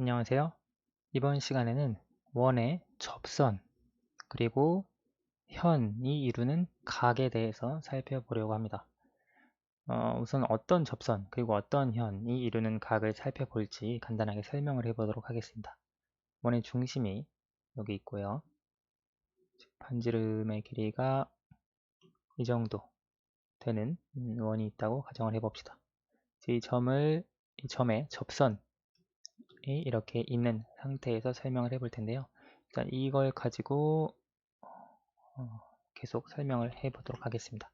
안녕하세요. 이번 시간에는 원의 접선 그리고 현이 이루는 각에 대해서 살펴보려고 합니다. 어, 우선 어떤 접선 그리고 어떤 현이 이루는 각을 살펴볼지 간단하게 설명을 해보도록 하겠습니다. 원의 중심이 여기 있고요. 반지름의 길이가 이 정도 되는 원이 있다고 가정을 해봅시다. 이 점을 이 점에 접선 이 이렇게 있는 상태에서 설명을 해볼 텐데요. 일단 이걸 가지고 어, 계속 설명을 해보도록 하겠습니다.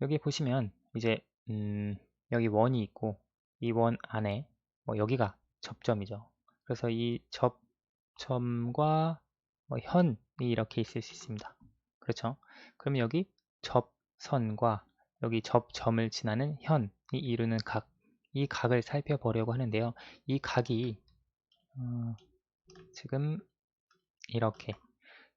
여기 보시면 이제 음, 여기 원이 있고 이 원 안에 뭐 여기가 접점이죠. 그래서 이 접점과 뭐 현이 이렇게 있을 수 있습니다. 그렇죠? 그럼 여기 접선과 여기 접점을 지나는 현이 이루는 각, 이 각을 살펴보려고 하는데요. 이 각이 어, 지금 이렇게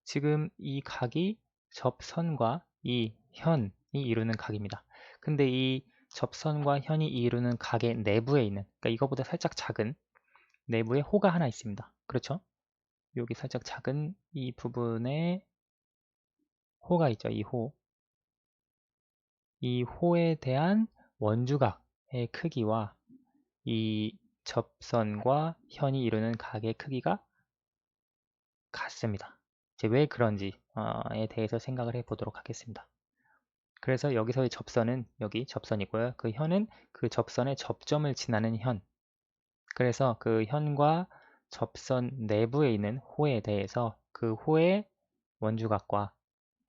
지금 이 각이 접선과 이 현이 이루는 각입니다. 근데 이 접선과 현이 이루는 각의 내부에 있는 그러니까 이거보다 살짝 작은 내부에 호가 하나 있습니다. 그렇죠? 여기 살짝 작은 이 부분에 호가 있죠. 이 호. 이 호에 대한 원주각 의 크기와 이 접선과 현이 이루는 각의 크기가 같습니다. 이제 왜 그런지에 대해서 생각을 해 보도록 하겠습니다. 그래서 여기서의 접선은 여기 접선이고요. 그 현은 그 접선의 접점을 지나는 현. 그래서 그 현과 접선 내부에 있는 호에 대해서 그 호의 원주각과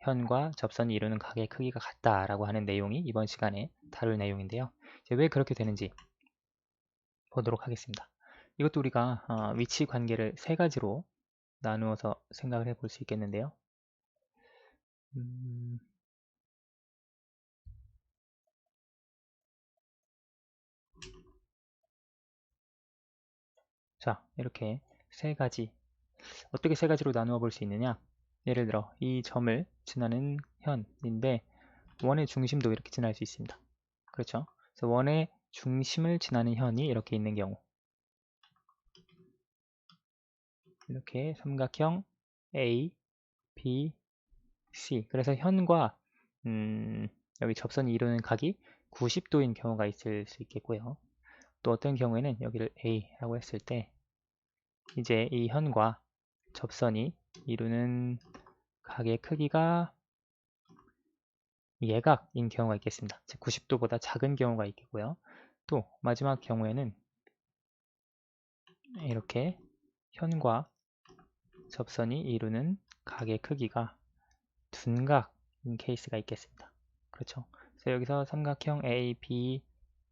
현과 접선이 이루는 각의 크기가 같다라고 하는 내용이 이번 시간에 다룰 내용인데요. 왜 그렇게 되는지 보도록 하겠습니다. 이것도 우리가 어, 위치 관계를 세 가지로 나누어서 생각을 해볼 수 있겠는데요. 음... 자, 이렇게 세 가지 어떻게 세 가지로 나누어 볼 수 있느냐 예를 들어 이 점을 지나는 현인데 원의 중심도 이렇게 지날 수 있습니다. 그렇죠? 그래서 원의 중심을 지나는 현이 이렇게 있는 경우 이렇게 삼각형 A, B, C 그래서 현과 음, 여기 접선이 이루는 각이 90도인 경우가 있을 수 있겠고요. 또 어떤 경우에는 여기를 A라고 했을 때 이제 이 현과 접선이 이루는 각의 크기가 예각인 경우가 있겠습니다. 90도보다 작은 경우가 있겠고요. 또 마지막 경우에는 이렇게 현과 접선이 이루는 각의 크기가 둔각인 케이스가 있겠습니다. 그렇죠. 그래서 여기서 삼각형 A, B,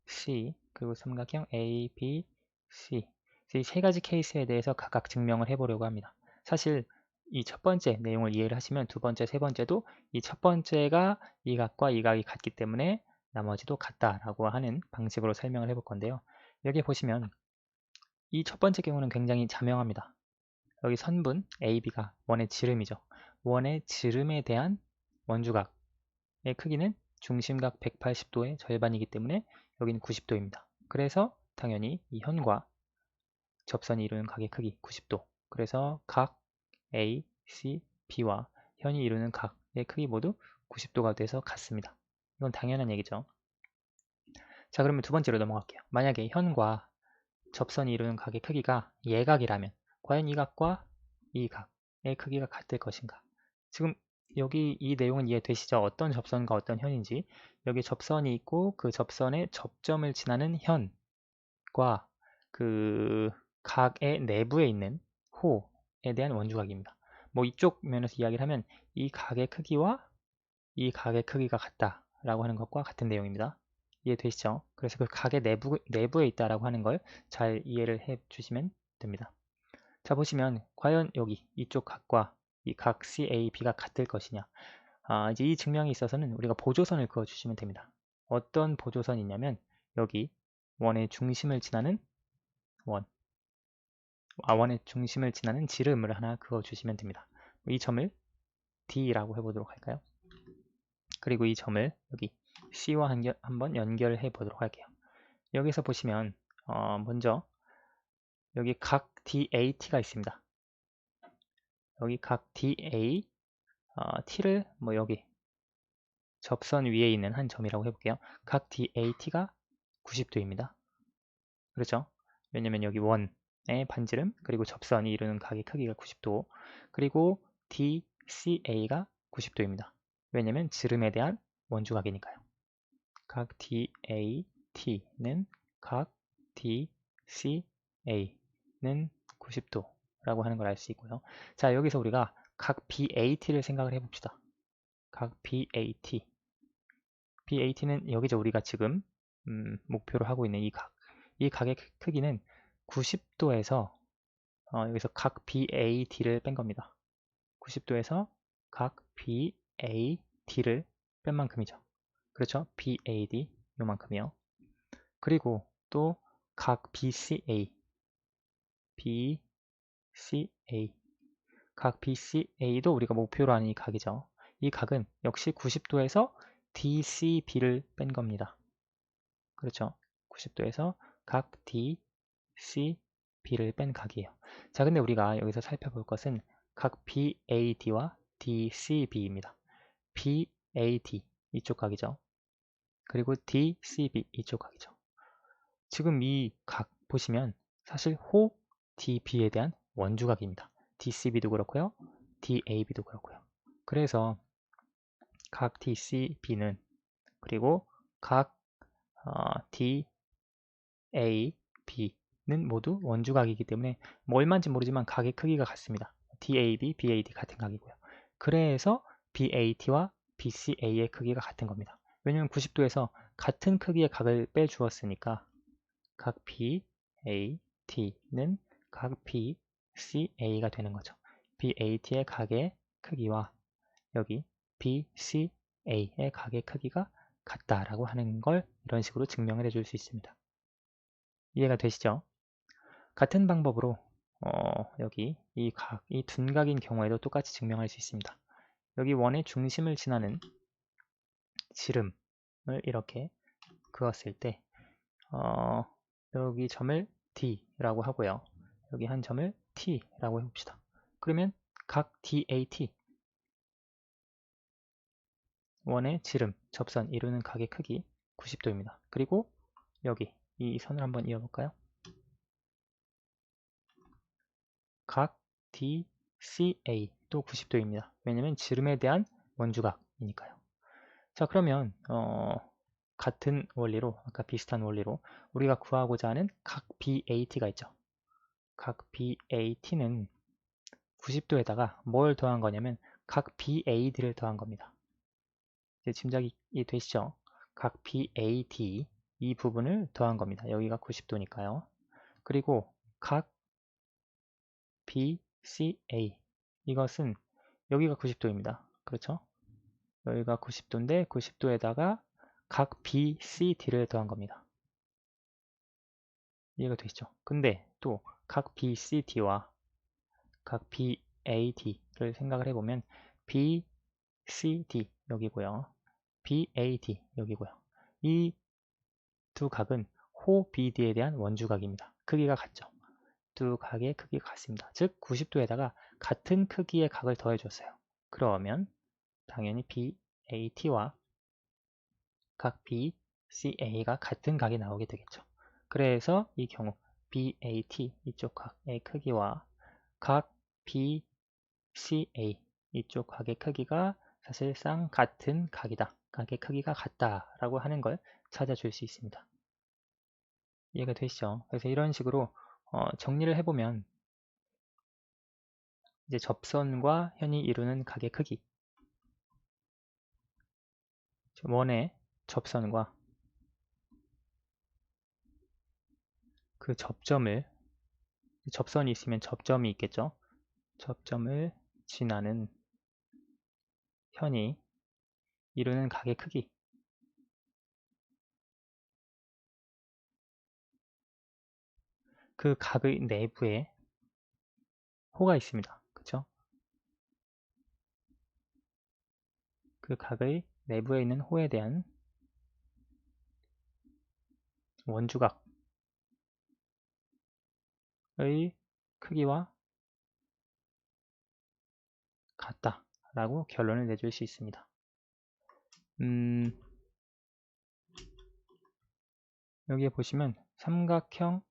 C 그리고 삼각형 A, B, C 이 세 가지 케이스에 대해서 각각 증명을 해보려고 합니다. 사실 이 첫 번째 내용을 이해를 하시면 두 번째, 세 번째도 이 첫 번째가 이 각과 이 각이 같기 때문에 나머지도 같다라고 하는 방식으로 설명을 해볼 건데요. 여기 보시면 이 첫 번째 경우는 굉장히 자명합니다. 여기 선분 AB가 원의 지름이죠. 원의 지름에 대한 원주각의 크기는 중심각 180도의 절반이기 때문에 여기는 90도입니다. 그래서 당연히 이 현과 접선이 이루는 각의 크기 90도 그래서 각 A, C, B와 현이 이루는 각의 크기 모두 90도가 돼서 같습니다. 이건 당연한 얘기죠. 자 그러면 두 번째로 넘어갈게요. 만약에 현과 접선이 이루는 각의 크기가 예각이라면 과연 이 각과 이 각의 크기가 같을 것인가? 지금 여기 이 내용은 이해되시죠? 어떤 접선과 어떤 현인지 여기 접선이 있고 그 접선의 접점을 지나는 현과 그 각의 내부에 있는 호에 대한 원주각입니다. 뭐 이쪽 면에서 이야기를 하면 이 각의 크기와 이 각의 크기가 같다 라고 하는 것과 같은 내용입니다. 이해되시죠? 그래서 그 각의 내부, 내부에 있다라고 하는 걸 잘 이해를 해 주시면 됩니다. 자 보시면 과연 여기 이쪽 각과 이 각 CAB가 같을 것이냐 아, 이제 이 증명에 있어서는 우리가 보조선을 그어 주시면 됩니다. 어떤 보조선이냐면 여기 원의 중심을 지나는 원 아, 원의 중심을 지나는 지름을 하나 그어 주시면 됩니다. 이 점을 D라고 해보도록 할까요? 그리고 이 점을 여기 C와 한번 연결해 보도록 할게요. 여기서 보시면 어, 먼저 여기 각 DAT가 있습니다. 여기 각 DA, 어, T를 뭐 여기 접선 위에 있는 한 점이라고 해볼게요. 각 DAT가 90도입니다. 그렇죠? 왜냐면 여기 원의 반지름 그리고 접선이 이루는 각의 크기가 90도 그리고 DCA가 90도입니다. 왜냐면 지름에 대한 원주각이니까요. 각 DAT는 각 DCA는 90도라고 하는 걸 알 수 있고요. 자 여기서 우리가 각 BAT를 생각을 해봅시다. 각 BAT BAT는 여기서 우리가 지금 음, 목표로 하고 있는 이 각. 이 각의 크기는 90도에서 어, 여기서 각 BAD를 뺀 겁니다. 90도에서 각 BAD를 뺀 만큼이죠. 그렇죠? BAD 요만큼이요. 그리고 또 각 BCA BCA 각 BCA도 우리가 목표로 하는 이 각이죠. 이 각은 역시 90도에서 DCB를 뺀 겁니다. 그렇죠? 90도에서 각 DCB를 뺀 각이에요. 자, 근데 우리가 여기서 살펴볼 것은 각 BAD와 DCB입니다. BAD 이쪽 각이죠. 그리고 DCB 이쪽 각이죠. 지금 이 각 보시면 사실 호 DB에 대한 원주각입니다. DCB도 그렇고요. DAB도 그렇고요. 그래서 각 DCB는 그리고 각 어, DAB 는 모두 원주 각이기 때문에 뭐 얼마인지 모르지만 각의 크기가 같습니다. DAB, BAD 같은 각이고요. 그래서 BAT와 BCA의 크기가 같은 겁니다. 왜냐하면 90도에서 같은 크기의 각을 빼주었으니까 각 BAT는 각 BCA가 되는 거죠. BAT의 각의 크기와 여기 BCA의 각의 크기가 같다라고 하는 걸 이런 식으로 증명을 해줄 수 있습니다. 이해가 되시죠? 같은 방법으로 어, 여기 이 각, 이 둔각인 경우에도 똑같이 증명할 수 있습니다. 여기 원의 중심을 지나는 지름을 이렇게 그었을 때 어, 여기 점을 D라고 하고요. 여기 한 점을 T라고 해봅시다. 그러면 각 DAT 원의 지름, 접선 이루는 각의 크기 90도입니다. 그리고 여기 이 선을 한번 이어볼까요? 각 DCA도 90도입니다. 왜냐면 지름에 대한 원주각이니까요. 자 그러면 어, 같은 원리로 아까 비슷한 원리로 우리가 구하고자 하는 각 BAT가 있죠. 각 BAT는 90도에다가 뭘 더한 거냐면 각 BAD를 더한 겁니다. 이제 짐작이 되시죠? 각 BAD 이 부분을 더한 겁니다. 여기가 90도니까요. 그리고 각 BCA 이것은 여기가 90도입니다. 그렇죠? 여기가 90도인데 90도에다가 각 BCD를 더한 겁니다. 이해가 되시죠? 근데 또 각 BCD와 각 BAD를 생각을 해보면 BCD 여기고요. BAD 여기고요. 이 두 각은 호 BD에 대한 원주각입니다. 크기가 같죠. 두 각의 크기가 같습니다. 즉 90도에다가 같은 크기의 각을 더해줬어요. 그러면 당연히 BAT와 각 BCA가 같은 각이 나오게 되겠죠. 그래서 이 경우 BAT 이쪽 각의 크기와 각 BCA 이쪽 각의 크기가 사실상 같은 각이다. 각의 크기가 같다라고 하는 걸 찾아줄 수 있습니다. 이해가 되시죠? 그래서 이런 식으로 어, 정리를 해보면 이제 접선과 현이 이루는 각의 크기 원의 접선과 그 접점을 접선이 있으면 접점이 있겠죠. 접점을 지나는 현이 이루는 각의 크기 그 각의 내부에 호가 있습니다. 그쵸? 그 각의 내부에 있는 호에 대한 원주각 크기와 같다 라고 결론을 내줄 수 있습니다. 음, 여기에 보시면 삼각형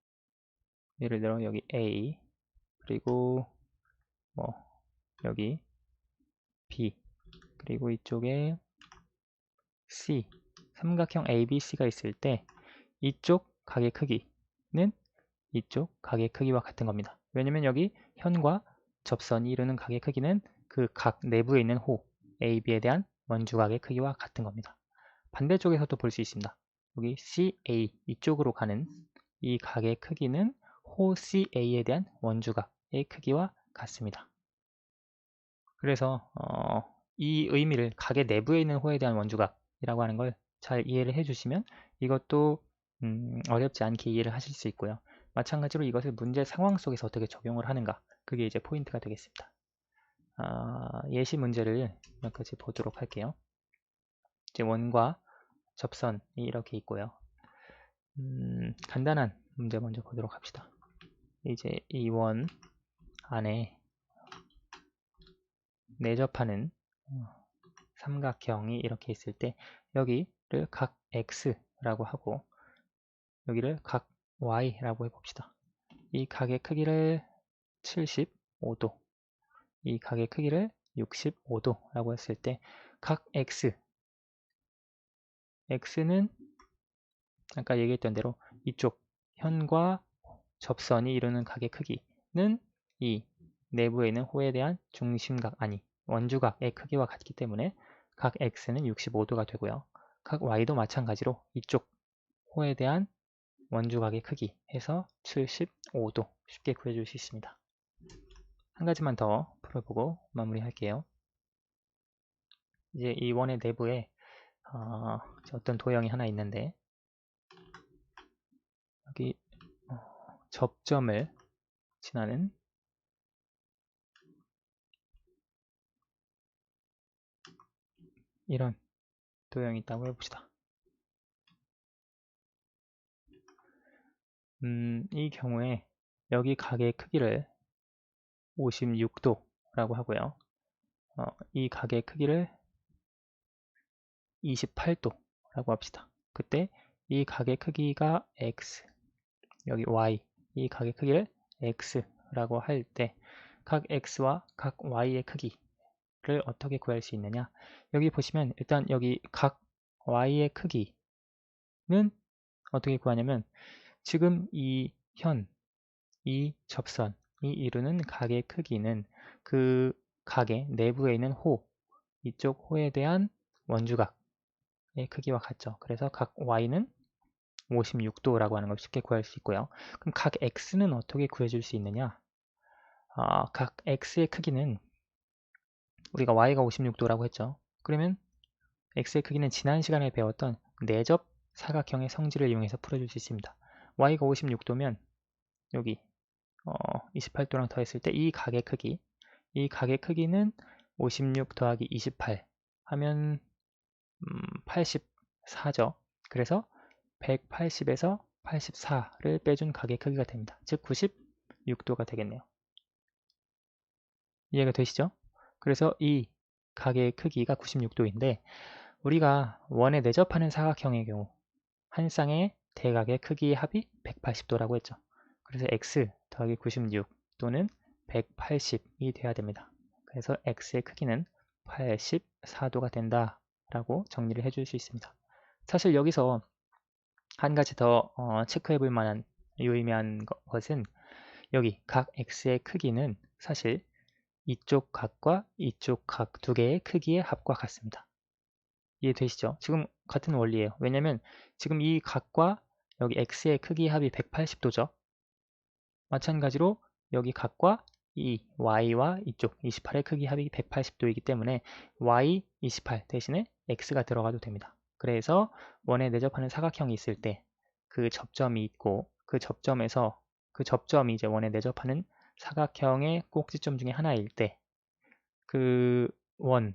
예를 들어 여기 A 그리고 뭐 여기 B 그리고 이쪽에 C 삼각형 ABC가 있을 때 이쪽 각의 크기는 이쪽 각의 크기와 같은 겁니다. 왜냐면 여기 현과 접선이 이루는 각의 크기는 그 각 내부에 있는 호 AB에 대한 원주각의 크기와 같은 겁니다. 반대쪽에서도 볼 수 있습니다. 여기 CA 이쪽으로 가는 이 각의 크기는 호 CA에 대한 원주각의 크기와 같습니다. 그래서 어, 이 의미를 각의 내부에 있는 호에 대한 원주각이라고 하는 걸 잘 이해를 해주시면 이것도 음, 어렵지 않게 이해를 하실 수 있고요. 마찬가지로 이것을 문제 상황 속에서 어떻게 적용을 하는가 그게 이제 포인트가 되겠습니다. 아, 예시 문제를 몇 가지 보도록 할게요. 이제 원과 접선이 이렇게 있고요. 음, 간단한 문제 먼저 보도록 합시다. 이제 이 원 안에 내접하는 어, 삼각형이 이렇게 있을 때 여기를 각 x라고 하고 여기를 각 y라고 해봅시다. 이 각의 크기를 75도 이 각의 크기를 65도라고 했을 때 각 x x는 아까 얘기했던 대로 이쪽 현과 접선이 이루는 각의 크기는 이 내부에 있는 호에 대한 중심각 아니 원주각의 크기와 같기 때문에 각 x는 65도가 되고요. 각 y도 마찬가지로 이쪽 호에 대한 원주각의 크기 해서 75도 쉽게 구해줄 수 있습니다. 한 가지만 더 풀어보고 마무리할게요. 이제 이 원의 내부에 어, 떤 도형이 하나 있는데 여기 어, 접점을 지나는 이런 도형이 있다고 해봅시다. 음, 이 경우에 여기 각의 크기를 56도라고 하고요. 어, 이 각의 크기를 28도라고 합시다. 그때 이 각의 크기가 x, 여기 y, 이 각의 크기를 x라고 할 때 각 x와 각 y의 크기를 어떻게 구할 수 있느냐 여기 보시면 일단 여기 각 y의 크기는 어떻게 구하냐면 지금 이 현, 이 접선, 이 이루는 각의 크기는 그 각의 내부에 있는 호, 이쪽 호에 대한 원주각의 크기와 같죠. 그래서 각 y는 56도라고 하는 걸 쉽게 구할 수 있고요. 그럼 각 x는 어떻게 구해줄 수 있느냐? 아, 각 x의 크기는 우리가 y가 56도라고 했죠. 그러면 x의 크기는 지난 시간에 배웠던 내접 사각형의 성질을 이용해서 풀어줄 수 있습니다. y가 56도면 여기 어, 28도랑 더했을 때 이 각의 크기 이 각의 크기는 56 더하기 28 하면 음, 84죠. 그래서 180에서 84를 빼준 각의 크기가 됩니다. 즉 96도가 되겠네요. 이해가 되시죠? 그래서 이 각의 크기가 96도인데 우리가 원에 내접하는 사각형의 경우 한 쌍의 대각의 크기의 합이 180도라고 했죠. 그래서 x 더하기 96 또는 180이 돼야 됩니다. 그래서 x의 크기는 84도가 된다 라고 정리를 해줄 수 있습니다. 사실 여기서 한 가지 더 어, 체크해 볼 만한 유의미한 것은 여기 각 x의 크기는 사실 이쪽 각과 이쪽 각 두 개의 크기의 합과 같습니다. 이해되시죠? 지금 같은 원리예요. 왜냐면 지금 이 각과 여기 x의 크기 합이 180도죠. 마찬가지로 여기 각과 이 y와 이쪽 28의 크기 합이 180도이기 때문에 y 28 대신에 x가 들어가도 됩니다. 그래서 원에 내접하는 사각형이 있을 때 그 접점이 있고 그 접점에서 그 접점이 이제 원에 내접하는 사각형의 꼭지점 중에 하나일 때 그 원의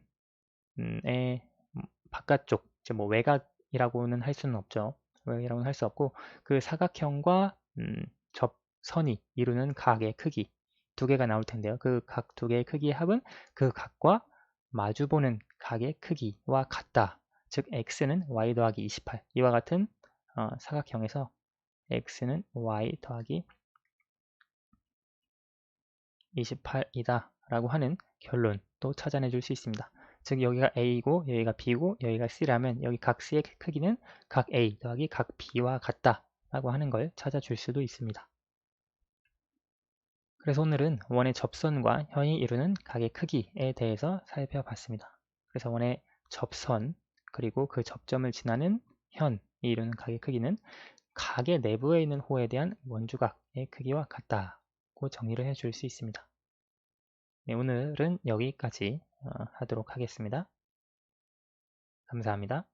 바깥쪽 이제 뭐 외곽이라고는 할 수는 없죠. 외곽이라고는 할 수 없고 그 사각형과 음, 접선이 이루는 각의 크기 두 개가 나올 텐데요. 그 각 두 개의 크기의 합은 그 각과 마주보는 각의 크기와 같다. 즉 x는 y 더하기 28 이와 같은 어, 사각형에서 x는 y 더하기 28이다 라고 하는 결론도 찾아내 줄 수 있습니다. 즉 여기가 a이고 여기가 b고 여기가 c라면 여기 각 c의 크기는 각 a 더하기 각 b와 같다 라고 하는 걸 찾아줄 수도 있습니다. 그래서 오늘은 원의 접선과 현이 이루는 각의 크기에 대해서 살펴봤습니다. 그래서 원의 접선 그리고 그 접점을 지나는 현이 이루는 각의 크기는 각의 내부에 있는 호에 대한 원주각의 크기와 같다고 정리를 해줄 수 있습니다. 네, 오늘은 여기까지 어, 하도록 하겠습니다. 감사합니다.